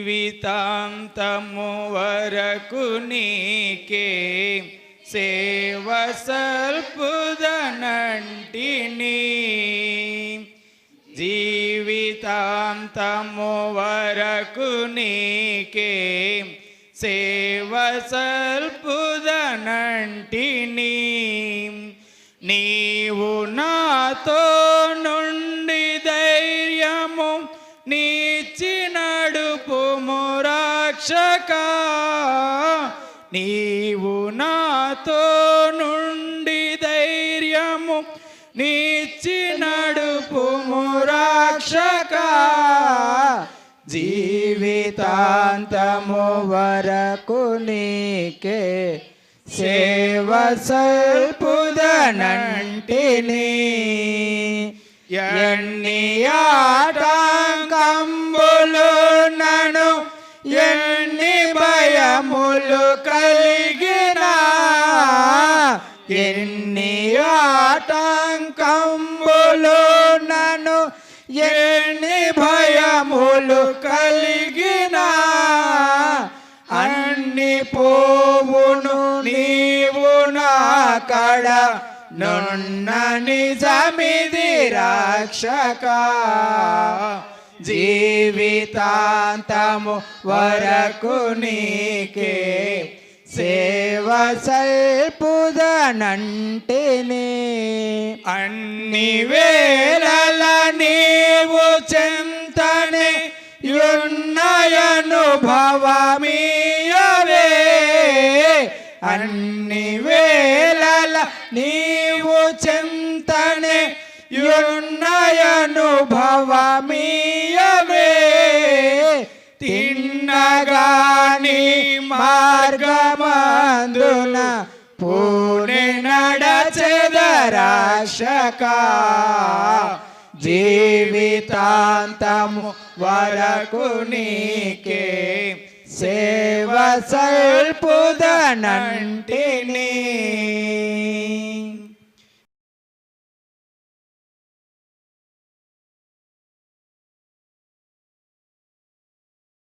జీవితాంతము వరకు నీకే సేవ సల్పుదనంటిని జీవితాంతము వరకు నీకే సేవ సల్పుదనంటిని నీవు నాతో నుండి ధైర్యము నీచి రక్షక నీవు నాతో నుండి ధైర్యము నీచి నడుపుము రాక్షక జీవితాంతము వరకు నీకే సేవ సల్పుదనంటిని ఎన్ని ఆటా భయములు కలిగిన ఎన్ని ఆటంకంబులు నను ఎన్ని భయములు కలిగిన అన్ని పోవును నీవు నా కడ నున్న నిజమిది రక్షక. జీవితాంతము వరకు నీకే సేవ సల్పుదనంటిని. అన్ని వేళల నీవు చెంతనే యున్నయనుభవమీయవే అన్ని వేళల నీవు చింతనే యున్నయనుభవమీయవే నందున పూణె నడచెదరాశక. జీవితాంతము వరకు నీకే సేవ సల్పుదనంటినీ.